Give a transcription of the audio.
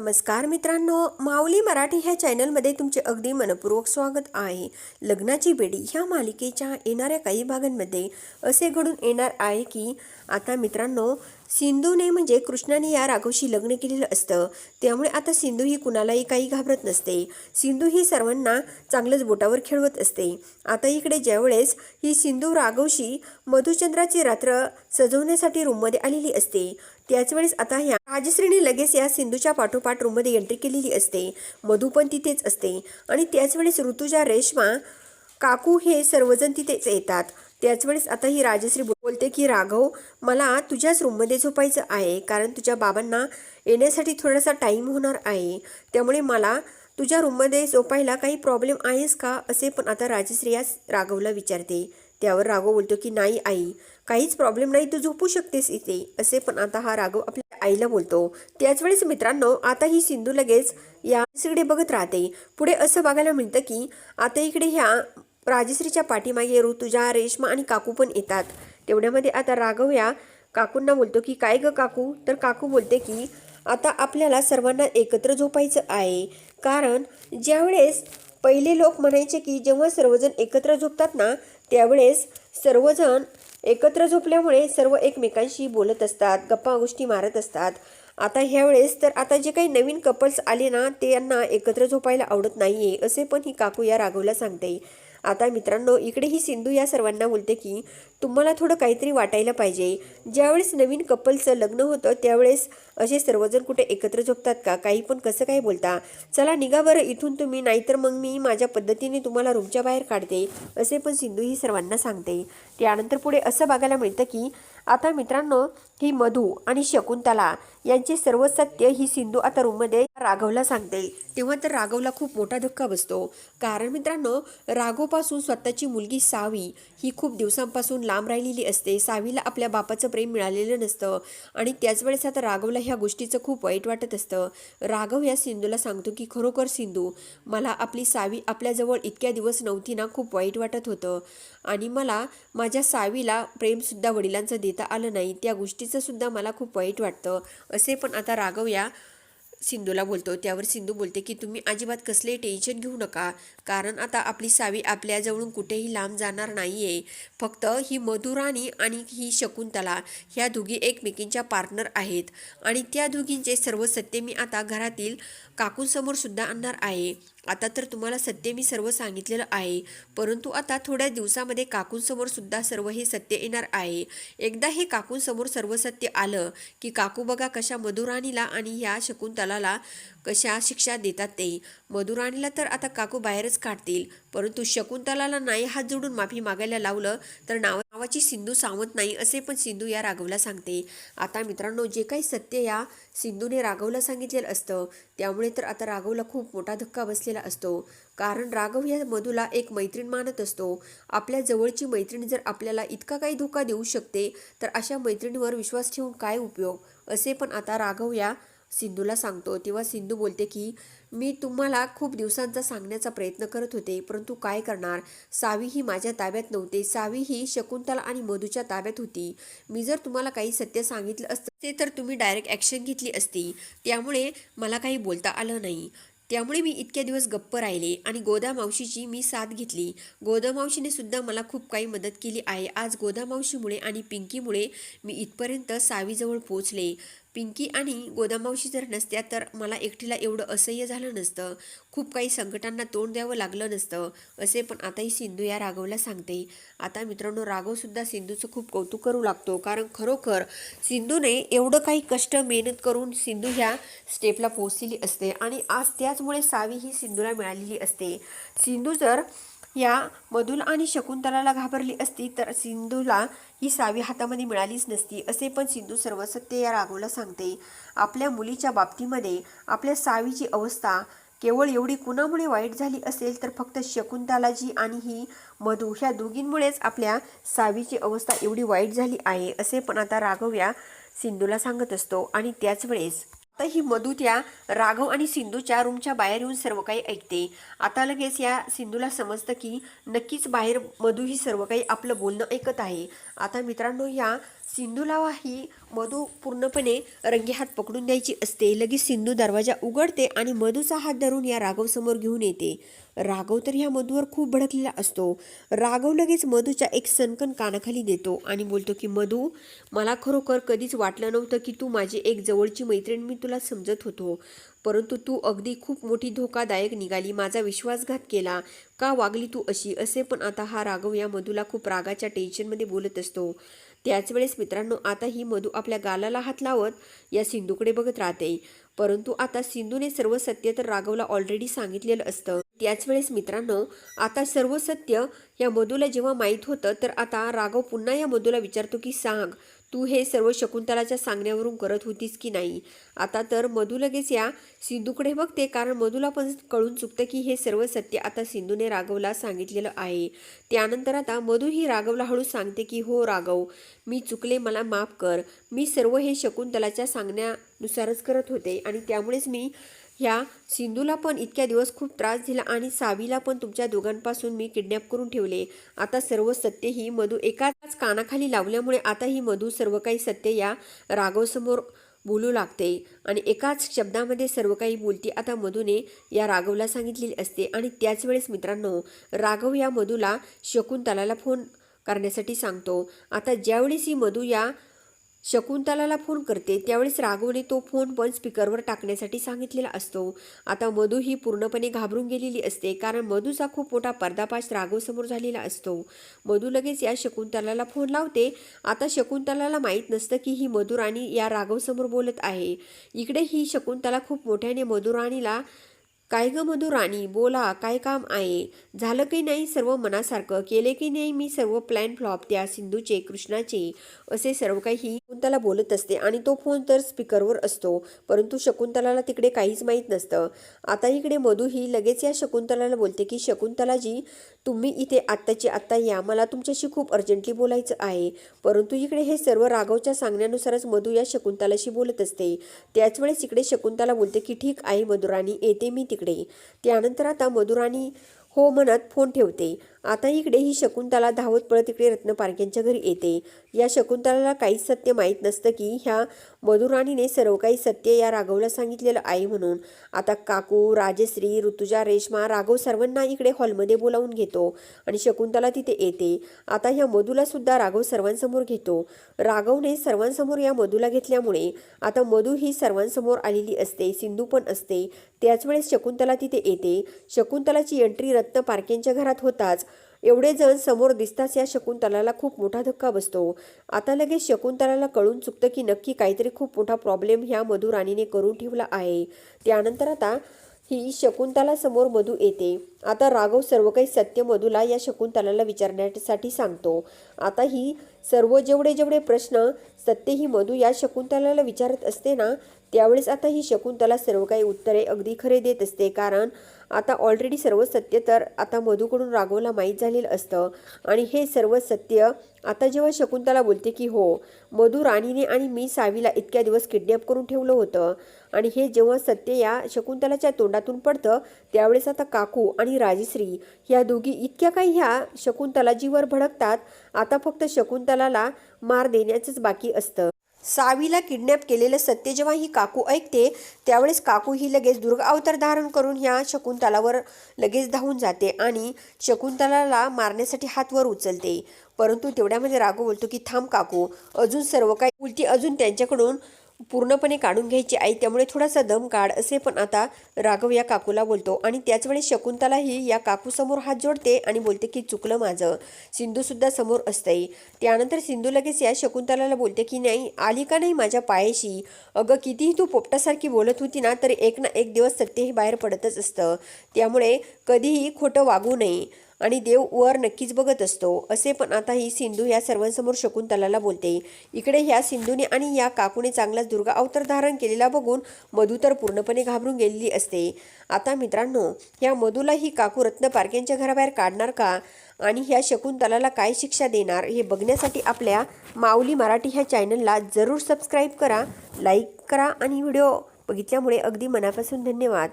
नमस्कार मित्रांनो माऊली मराठी ह्या चॅनलमध्ये तुमचे अगदी मनपूर्वक स्वागत आहे. लग्नाची बेडी ह्या मालिकेच्या येणाऱ्या काही भागांमध्ये असे घडून येणार आहे की आता मित्रांनो सिंधूने म्हणजे कृष्णाने या राघवशी लग्न केलेलं असतं. त्यामुळे आता सिंधू ही कुणालाही काही घाबरत नसते. सिंधू ही सर्वांना चांगलंच बोटावर खेळवत असते. आता इकडे ज्यावेळेस ही सिंधू राघवशी मधुचंद्राची रात्र सजवण्यासाठी रूममध्ये आलेली असते त्याचवेळेस आता ह्या राजश्रीने लगेच या सिंधूच्या पाठोपाठ रूममध्ये एंट्री केलेली असते. मधू पण तिथेच असते. आणि त्याचवेळेस ऋतुजा रेश्मा काकू हे सर्वजण तिथेच येतात. त्याचवेळेस आता ही राजश्री बोलते की राघव मला तुझ्याच रूममध्ये झोपायचं आहे. कारण तुझ्या बाबांना येण्यासाठी थोडासा टाईम होणार आहे. त्यामुळे मला तुझ्या रूममध्ये झोपायला काही प्रॉब्लेम आहेस का? असे पण आता राजश्री या राघवला विचारते. त्यावर राघव बोलतो की नाही आई काहीच प्रॉब्लेम नाही तू झोपू शकतेस इथे. असे पण आता हा राघव आपल्या आईला बोलतो. त्याच वेळेस मित्रांनो आता ही सिंधू लगेच या सगळे बघत राहते. पुढे असं बघायला मिळतं की आता इकडे ह्या राजश्रीच्या पाठीमागे ऋतुजा रेश्मा आणि काकू पण येतात. तेवढ्यामध्ये आता राघव या काकूंना बोलतो की काय ग काकू? तर काकू बोलते की आता आपल्याला सर्वांना एकत्र झोपायचं आहे. कारण ज्यावेळेस पहिले लोक म्हणायचे की जेव्हा सर्वजण एकत्र झोपतात ना त्यावेळेस सर्वजण एकत्र झोपल्यामुळे सर्व एकमेकांशी बोलत असतात गप्पा गोष्टी मारत असतात. आता ह्यावेळेस तर आता जे काही नवीन कपल्स आले ना ते यांना एकत्र झोपायला आवडत नाहीये असे पण ही काकू या राघवला सांगते. आता मित्रांनो इकडे ही सिंधू या सर्वांना बोलते की तुम्हाला थोडं काहीतरी वाटायला पाहिजे. ज्यावेळेस नवीन कपलचं लग्न होतं त्यावेळेस असे सर्वजण कुठे एकत्र झोपतात का? काही पण कसं काय बोलता? चला निघा बरं इथून तुम्ही नाहीतर मग मी माझ्या पद्धतीने तुम्हाला रूमच्या बाहेर काढते असे पण सिंधू ही सर्वांना सांगते. त्यानंतर पुढे असं बघायला मिळतं की आता मित्रांनो ही मधू आणि शकुंतला यांचे सर्व सत्य ही सिंधू आता रूममध्ये राघवला सांगते. तेव्हा तर राघवला खूप मोठा धक्का बसतो. कारण मित्रांनो राघवपासून स्वतःची मुलगी सावी ही खूप दिवसांपासून लांब राहिलेली असते. सावीला आपल्या बापाचं प्रेम मिळालेलं नसतं आणि त्याच वेळेस आता राघवला ह्या गोष्टीचं खूप वाईट वाटत असतं. राघव या सिंधूला सांगतो की खरोखर सिंधू मला आपली सावी आपल्याजवळ इतक्या दिवस नव्हती ना खूप वाईट वाटत होतं. आणि मला माझ्या सावीला प्रेमसुद्धा वडिलांचं देता आलं नाही. त्या गोष्टीचं सुद्धा मला खूप वाईट वाटतं. असे पण आता राघव या सिंधूला बोलतो. त्यावर सिंधू बोलते की तुम्ही अजिबात कसले टेन्शन घेऊ नका. कारण आता आपली सावी आपल्याजवळून कुठेही लांब जाणार नाही आहे फक्त ही मधुराणी आणि ही शकुंतला ह्या दोघी एकमेकींच्या पार्टनर आहेत. आणि त्या दोघींचे सर्व सत्य मी आता घरातील काकूंसमोर सुद्धा आणणार आहे. आता तर तुम्हाला सत्य मी सर्व सांगितलेलं आहे. परंतु आता थोड्या दिवसामध्ये काकूंसमोर सुद्धा सर्व हे सत्य येणार आहे. एकदा हे काकूंसमोर सर्व सत्य आलं की काकू बघा कशा मधुराणीला आणि ह्या शकुंतला शकुंतलाला कशा शिक्षा देतात ते. मधुराणीला तर आता काकू बाहेरच काढतील. परंतु शकुंतलाला नाही हात जोडून माफी मागायला लावलं तर नाव नावाची सिंधू सावंत नाही असे पण सिंधू या राघवला सांगते. आता मित्रांनो जे काही सत्य या सिंधूने राघवला सांगितलेलं असतं त्यामुळे तर आता राघवला खूप मोठा धक्का बसलेला असतो. कारण राघव या मधूला एक मैत्रीण मानत असतो. आपल्या जवळची मैत्रीण जर आपल्याला इतका काही धोका देऊ शकते तर अशा मैत्रिणीवर विश्वास ठेवून काय उपयोग? असे पण आता राघव या सिंधूला सांगतो. तेव्हा सिंधू बोलते की मी तुम्हाला खूप दिवसांचा सांगण्याचा प्रयत्न करत होते परंतु काय करणार? सावी ही माझ्या ताब्यात नव्हते. सावी ही शकुंतला आणि मधूच्या ताब्यात होती. मी जर तुम्हाला काही सत्य सांगितलं असतं तर तुम्ही डायरेक्ट ॲक्शन घेतली असती. त्यामुळे मला काही बोलता आलं नाही. त्यामुळे मी इतक्या दिवस गप्प राहिले आणि गोदा मावशीची मी साथ घेतली. गोदा मावशीने सुद्धा मला खूप काही मदत केली आहे. आज गोदा मावशीमुळे आणि पिंकीमुळे मी इथपर्यंत सावीजवळ पोचले पिंकी आणि गोदामावशी जर नसत्या तर मला एकटीला एवढं असह्य झालं नसतं. खूप काही संकटांना तोंड द्यावं लागलं नसतं. असे पण आताही सिंधू या राघवला सांगते. आता मित्रांनो राघवसुद्धा सिंधूचं खूप कौतुक करू लागतो. कारण खरोखर सिंधूने एवढं काही कष्ट मेहनत करून सिंधू ह्या स्टेपला पोहोचलेली असते. आणि आज त्याचमुळे सावी ही सिंधूला मिळालेली असते. सिंधू जर या मधुल आणि शकुंतलाला घाबरली असती तर सिंधूला ही सावी हातामध्ये मिळालीच नसती असे पण सिंधू सर्व सत्य या राघवला सांगते. आपल्या मुलीच्या बाबतीमध्ये आपल्या सावीची अवस्था केवळ एवढी कुणामुळे वाईट झाली असेल तर फक्त शकुंतलाजी आणि ही मधू ह्या दोघींमुळेच आपल्या सावीची अवस्था एवढी वाईट झाली आहे असे पण आता राघव या सिंधूला सांगत असतो. आणि त्याच वेळेस तर ही मधू त्या राघव आणि सिंधूच्या रूमच्या बाहेर येऊन सर्व काही ऐकते. आता लगेच या सिंधूला समजतं की नक्कीच बाहेर मधू ही सर्व काही आपलं बोलणं ऐकत आहे. आता मित्रांनो या सिंधूला ही मधू पूर्णपणे रंगेहात पकडून द्यायची असते. लगेच सिंधू दरवाजा उघडते आणि मधूचा हात धरून या राघव समोर घेऊन येते. राघव तर ह्या मधूवर खूप भडकलेला असतो. राघव लगेच मधूच्या एक सनकन कानाखाली देतो आणि बोलतो की मधू मला खरोखर कधीच वाटलं नव्हतं की तू माझी एक जवळची मैत्रीण मी तुला समजत होतो. परंतु तू अगदी खूप मोठी धोकादायक निघाली माझा विश्वासघात केला. का वागली तू अशी? असे पण आता हा राघव या मधूला खूप रागाच्या टेन्शनमध्ये बोलत असतो. त्याचवेळेस मित्रांनो आता ही मधू आपल्या गालाला हात लावत या सिंधूकडे बघत राहते. परंतु आता सिंधूने सर्व सत्य तर राघवला ऑलरेडी सांगितलेलं असतं. त्याच वेळेस मित्रांनो आता सर्व सत्य या मधूला जेव्हा माहीत होतं तर आता राघव पुन्हा या मधूला विचारतो की सांग तू हे सर्व शकुंतलाच्या सांगण्यावरून करत होतीस की नाही? आता तर मधू लगेच या. सिंधूकडे बघते कारण मधूला पण कळून चुकतं की हे सर्व सत्य आता सिंधूने राघवला सांगितलेलं आहे. त्यानंतर आता मधू ही राघवला हळू सांगते की हो राघव मी चुकले मला माफ कर. मी सर्व हे शकुंतलाच्या सांगण्यानुसारच करत होते आणि त्यामुळेच मी ह्या सिंधूला पण इतक्या दिवस खूप त्रास दिला आणि सावीला पण तुमच्या दोघांपासून मी किडनॅप करून ठेवले. आता सर्व सत्य ही मधू एकाच कानाखाली लावल्यामुळे आता ही मधू सर्व काही सत्य या राघवसमोर बोलू लागते. आणि एकाच शब्दामध्ये सर्व काही बोलती आता मधूने या राघवला सांगितलेली असते. आणि त्याच वेळेस मित्रांनो राघव या मधूला शकुंतलाला फोन करण्यासाठी सांगतो. आता ज्यावेळेस ही मधू या शकुंतलाला फोन करते. त्यावेळेस राघवने तो फोन पण स्पीकरवर टाकण्यासाठी सांगितलेला असतो. आता मधू ही पूर्णपणे घाबरून गेलेली असते कारण मधूचा खूप मोठा पर्दापाश राघवसमोर झालेला असतो. मधू लगेच या शकुंतलाला फोन लावते. आता शकुंतलाला माहीत नसतं की ही मधुराणी या राघवसमोर बोलत आहे. इकडे ही शकुंतला खूप मोठ्याने मधुराणीला काय ग मधुराणी बोला काय काम आहे? झालं की नाही सर्व मनासारखं? केले की नाही मी सर्व प्लॅन फ्लॉप त्या सिंधूचे कृष्णाचे? असे सर्व काही शकुंतला बोलत असते आणि तो फोन तर स्पीकरवर असतो. परंतु शकुंतलाला तिकडे काहीच माहीत नसतं. आता इकडे मधू ही लगेच या शकुंतलाला बोलते की शकुंतलाजी तुम्ही इथे आत्ताची आत्ता या. मला तुमच्याशी खूप अर्जंटली बोलायचं आहे. परंतु इकडे हे सर्व राघवच्या सांगण्यानुसारच मधू या शकुंतलाशी बोलत असते. त्याच वेळेस इकडे शकुंतला बोलते की ठीक आहे मधुराणी येते मी तिकडे. त्यानंतर आता मधुराणी हो म्हणत फोन ठेवते. आता इकडे ही शकुंतला धावत पळत इकडे रत्न पारख्यांच्या घरी येते. या शकुंतलाला काहीच सत्य माहीत नसतं की ह्या मधुराणीने सर्व काही सत्य या राघवला सांगितलेलं आहे म्हणून. आता काकू राजश्री ऋतुजा रेश्मा राघव सर्वांना इकडे हॉलमध्ये बोलावून घेतो आणि शकुंतला तिथे येते. आता ह्या मधूला सुद्धा राघव सर्वांसमोर घेतो. राघवने सर्वांसमोर या मधूला घेतल्यामुळे आता मधू ही सर्वांसमोर आलेली असते सिंधू पण असते. त्याच वेळेस शकुंतला तिथे येते. शकुंतलाची एंट्री रत्न पारखेंच्या घरात होताच. एवढे जण समोर दिसताच या शकुंतलाला खूप मोठा धक्का बसतो. आता लगेच शकुंतलाला कळून चुकतं की नक्की काहीतरी खूप मोठा प्रॉब्लेम ह्या मधुराणीने करून ठेवला आहे. त्यानंतर आता ही शकुंतला समोर मधू येते. आता राघव सर्व काही सत्य मधूला या शकुंतलाला विचारण्यासाठी सांगतो. आता ही सर्व जेवढे जेवढे प्रश्न सत्य ही मधू या शकुंतलाला विचारत असते ना त्यावेळेस आता ही शकुंतला सर्व काही उत्तरे अगदी खरे देत असते. कारण आता ऑलरेडी सर्व सत्य तर आता मधूकडून राघवला माहीत झालेलं असतं. आणि हे सर्व सत्य आता जेव्हा शकुंतला बोलते की हो मधू राणीने आणि मी सावीला इतक्या दिवस किडनॅप करून ठेवलं होतं. आणि हे जेव्हा सत्य या शकुंतलाच्या तोंडातून पडतं त्यावेळेस आता काकू आणि राजश्री ह्या दोघी इतक्या काही ह्या शकुंतलाजीवर भडकतात आता फक्त शकुंतलाला मार देण्याचंच बाकी असतं. सावीला किडनॅप केलेलं सत्य जेव्हा ही काकू ऐकते त्यावेळेस काकू ही लगेच दुर्गा अवतार धारण करून ह्या शकुंतलावर लगेच धावून जाते आणि शकुंतलाला मारण्यासाठी हात वर उचलते. परंतु तेवढ्यामध्ये राघव बोलतो की थांब काकू अजून सर्व काही उलटी अजून त्यांच्याकडून पूर्णपणे काढून घ्यायची आई त्यामुळे थोडासा दम काढ असे पण आता राघव या काकूला बोलतो. आणि त्याचवेळी शकुंतलाही या काकूसमोर हात जोडते आणि बोलते की चुकलं माझं. सिंधूसुद्धा समोर असतंय. त्यानंतर सिंधू लगेच या शकुंतलाला बोलते की नाही आली का नाही माझ्या पायाशी? अगं कितीही तू पोपटासारखी बोलत होती ना तर एक ना एक दिवस सत्य हे बाहेर पडतच असतं. त्यामुळे कधीही खोटं वागू नये. आणि देव वर नक्कीच बघत असतो. असे पण आता ही सिंधू या सर्वांसमोर शकुंतलाला बोलते. इकडे ह्या सिंधूने आणि या काकूने चांगलाच दुर्गा अवतार धारण केलेला बघून मधू तर पूर्णपणे घाबरून गेलेली असते. आता मित्रांनो ह्या मधूला ही काकू रत्न पारख्यांच्या घराबाहेर काढणार का? आणि ह्या शकुंतलाला काय शिक्षा देणार? हे बघण्यासाठी आपल्या माऊली मराठी ह्या चॅनलला जरूर सबस्क्राईब करा लाईक करा आणि व्हिडिओ बघितल्यामुळे अगदी मनापासून धन्यवाद.